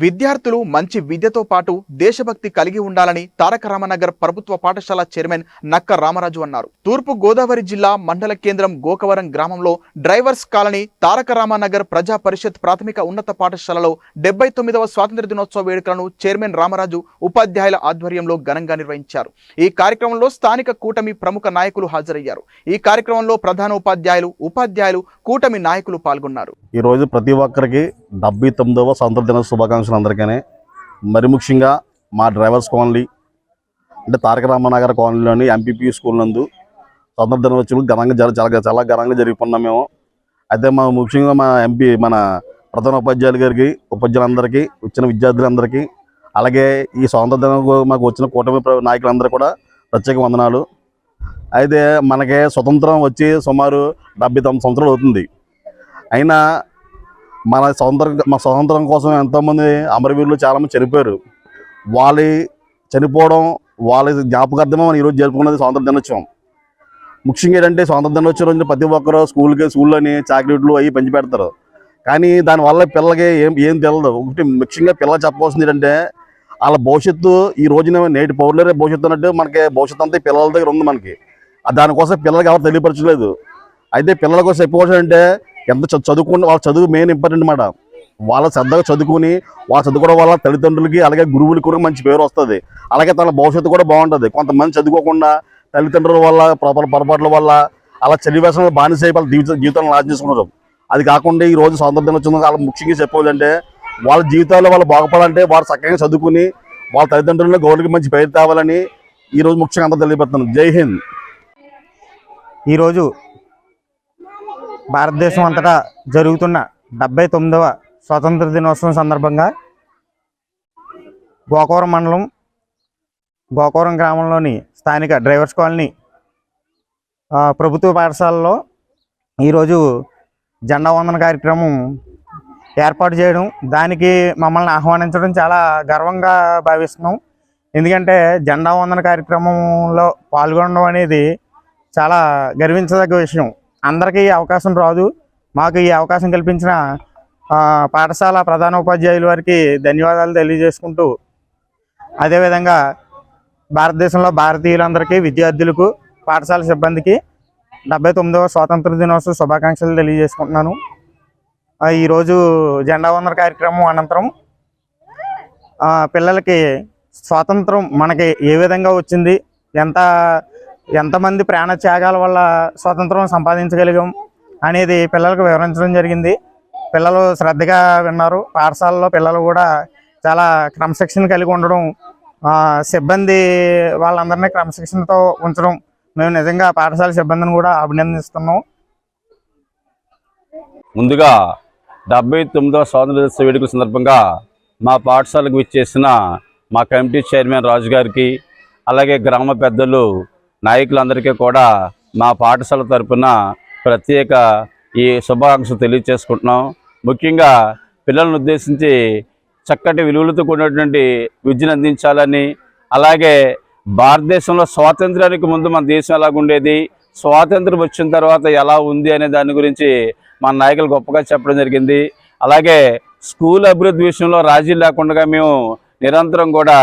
విద్యార్థులు మంచి విద్యతో పాటు దేశభక్తి కలిగి ఉండాలని తారక రామనగర్ ప్రభుత్వ పాఠశాల చైర్మన్ నక్క రామరాజు అన్నారు. తూర్పు గోదావరి జిల్లా మండల కేంద్రం గోకవరం గ్రామంలో డ్రైవర్స్ కాలనీ తారక రామనగర్ ప్రజా పరిషత్ ప్రాథమిక ఉన్నత పాఠశాలలో డెబ్బై తొమ్మిదవ స్వాతంత్ర దినోత్సవ వేడుకలను చైర్మన్ రామరాజు ఉపాధ్యాయుల ఆధ్వర్యంలో ఘనంగా నిర్వహించారు. ఈ కార్యక్రమంలో స్థానిక కూటమి ప్రముఖ నాయకులు హాజరయ్యారు. ఈ కార్యక్రమంలో ప్రధాన ఉపాధ్యాయులు ఉపాధ్యాయులు కూటమి నాయకులు పాల్గొన్నారు. ఈరోజు ప్రతి ఒక్కరికి డెబ్బై తొమ్మిదవ స్వాతంత్ర దిన శుభాకాంక్షలు అందరికీ మరి ముఖ్యంగా మా డ్రైవర్స్ కాలనీ అంటే తారక రామనగర్ కాలనీలోని ఎంపీపీ స్కూల్ నందు స్వతంత్ర దినోత్సవం ఘనంగా జరి చాలా చాలా ఘనంగా జరుపుకున్నాం మేము. అయితే మా ముఖ్యంగా మా ఎంపీ మన ప్రధాన ఉపాధ్యాయులు గారికి ఉపాధ్యాయులందరికీ వచ్చిన విద్యార్థులందరికీ అలాగే ఈ స్వాతంత్ర దినం మాకు వచ్చిన కూటమి ప్ర- నాయకులందరూ కూడా ప్రత్యేక వందనాలు. అయితే మనకి స్వతంత్రం వచ్చి సుమారు డెబ్బై తొమ్మిది సంవత్సరాలు అవుతుంది. అయినా మన స్వతంత్రం మన స్వతంత్రం కోసం ఎంతోమంది అమరవీరులు చాలామంది చనిపోయారు. వాళ్ళ చనిపోవడం వాళ్ళ జ్ఞాపకార్థమే మనం ఈరోజు జరుపుకున్నది స్వాతంత్ర దినోత్సవం. ముఖ్యంగా ఏంటంటే స్వాతంత్ర దినోత్సవం రోజున ప్రతి ఒక్కరు స్కూల్కి స్కూల్లోని చాక్లెట్లు అవి పంచి పెడతారు. కానీ దానివల్ల పిల్లలకి ఏం ఏం తెలియదు ఒకటి ముఖ్యంగా పిల్లలు చెప్పవలసింది ఏంటంటే వాళ్ళ భవిష్యత్తు ఈ రోజున నేటి పౌరులరే భవిష్యత్తు అన్నట్టు మనకి భవిష్యత్తు అంతా పిల్లల దగ్గర ఉంది మనకి. దానికోసం పిల్లలకి ఎవరు తెలియపరచలేదు. అయితే పిల్లల కోసం చెప్పవలసి అంటే ఎంత చదువుకున్న వాళ్ళ చదువు మెయిన్ ఇంపార్టెంట్ అన్నమాట వాళ్ళ శ్రద్ధగా చదువుకుని వాళ్ళ చదువుకోవడం వల్ల తల్లిదండ్రులకి అలాగే గురువులకి కూడా మంచి పేరు వస్తుంది. అలాగే తన భవిష్యత్తు కూడా బాగుంటుంది. కొంతమంది చదువుకోకుండా తల్లిదండ్రుల వల్ల పొరపాటు పొరపాట్ల వల్ల అలా చదివేసిన బానిస వాళ్ళ జీవిత జీవితాలను నాశనం చేసుకుంటారు. అది కాకుండా ఈ రోజు స్వాతంత్ర దినోత్సవం వాళ్ళు ముఖ్యంగా చెప్పాలంటే వాళ్ళ జీవితాల్లో వాళ్ళు బాగుపడాలంటే వాళ్ళు చక్కగా చదువుకుని వాళ్ళ తల్లిదండ్రులను గౌరవకి మంచి పేరు తేవాలని ఈరోజు ముఖ్యంగా అందరూ తెలియపెడుతున్నాను జై హింద్. ఈరోజు భారతదేశం అంతటా జరుగుతున్న డెబ్బై తొమ్మిదవ స్వాతంత్ర దినోత్సవం సందర్భంగా గోకవరం మండలం గోకవరం గ్రామంలోని స్థానిక డ్రైవర్స్ కాలనీ ప్రభుత్వ పాఠశాలలో ఈరోజు జెండా వందన కార్యక్రమం ఏర్పాటు చేయడం దానికి మమ్మల్ని ఆహ్వానించడం చాలా గర్వంగా భావిస్తున్నాం. ఎందుకంటే జెండా వందన కార్యక్రమంలో పాల్గొనడం అనేది చాలా గర్వించదగ్గ విషయం. అందరికీ ఈ అవకాశం రాదు. మాకు ఈ అవకాశం కల్పించిన పాఠశాల ప్రధాన ఉపాధ్యాయుల వారికి ధన్యవాదాలు తెలియజేసుకుంటూ అదేవిధంగా భారతదేశంలో భారతీయులందరికీ విద్యార్థులకు పాఠశాల సిబ్బందికి డెబ్బై తొమ్మిదవ స్వాతంత్ర దినోత్సవ శుభాకాంక్షలు తెలియజేసుకుంటున్నాను. ఈరోజు జెండా వందన కార్యక్రమం అనంతరం పిల్లలకి స్వాతంత్రం మనకి ఏ విధంగా వచ్చింది ఎంత ఎంతమంది ప్రాణ త్యాగాల వల్ల స్వాతంత్రం సంపాదించగలిగాం అనేది పిల్లలకు వివరించడం జరిగింది. పిల్లలు శ్రద్ధగా విన్నారు. పాఠశాలలో పిల్లలు కూడా చాలా క్రమశిక్షణ కలిగి ఉండడం సిబ్బంది వాళ్ళందరినీ క్రమశిక్షణతో ఉంచడం. మేము నిజంగా పాఠశాల సిబ్బందిని కూడా అభినందిస్తున్నాం. ముందుగా డెబ్బై తొమ్మిదవ స్వాతంత్ర దినోత్సవ వేడుకల సందర్భంగా మా పాఠశాలకు విచ్చేసిన మా కమిటీ చైర్మన్ రాజు గారికి అలాగే గ్రామ పెద్దలు నాయకులందరికీ కూడా మా పాఠశాల తరపున ప్రత్యేక ఈ శుభాకాంక్షలు తెలియచేసుకుంటున్నాం. ముఖ్యంగా పిల్లలను ఉద్దేశించి చక్కటి విలువలతో కూడినటువంటి విద్యను అందించాలని అలాగే భారతదేశంలో స్వాతంత్రానికి ముందు మన దేశం ఎలాగుండేది స్వాతంత్రం వచ్చిన తర్వాత ఎలా ఉంది అనే దాని గురించి మన నాయకులు గొప్పగా చెప్పడం జరిగింది. అలాగే స్కూల్ అభివృద్ధి విషయంలో రాజీ లేకుండా మేము నిరంతరం కూడా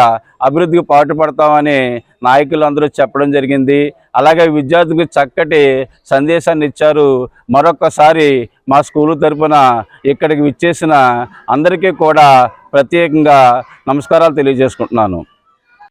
అభివృద్ధికి పాటుపడతామని నాయకులు అందరూ చెప్పడం జరిగింది. అలాగే విద్యార్థులకు చక్కటి సందేశాన్ని ఇచ్చారు. మరొక్కసారి మా స్కూలు తరపున ఇక్కడికి విచ్చేసిన అందరికీ కూడా ప్రత్యేకంగా నమస్కారాలు తెలియజేసుకుంటున్నాను.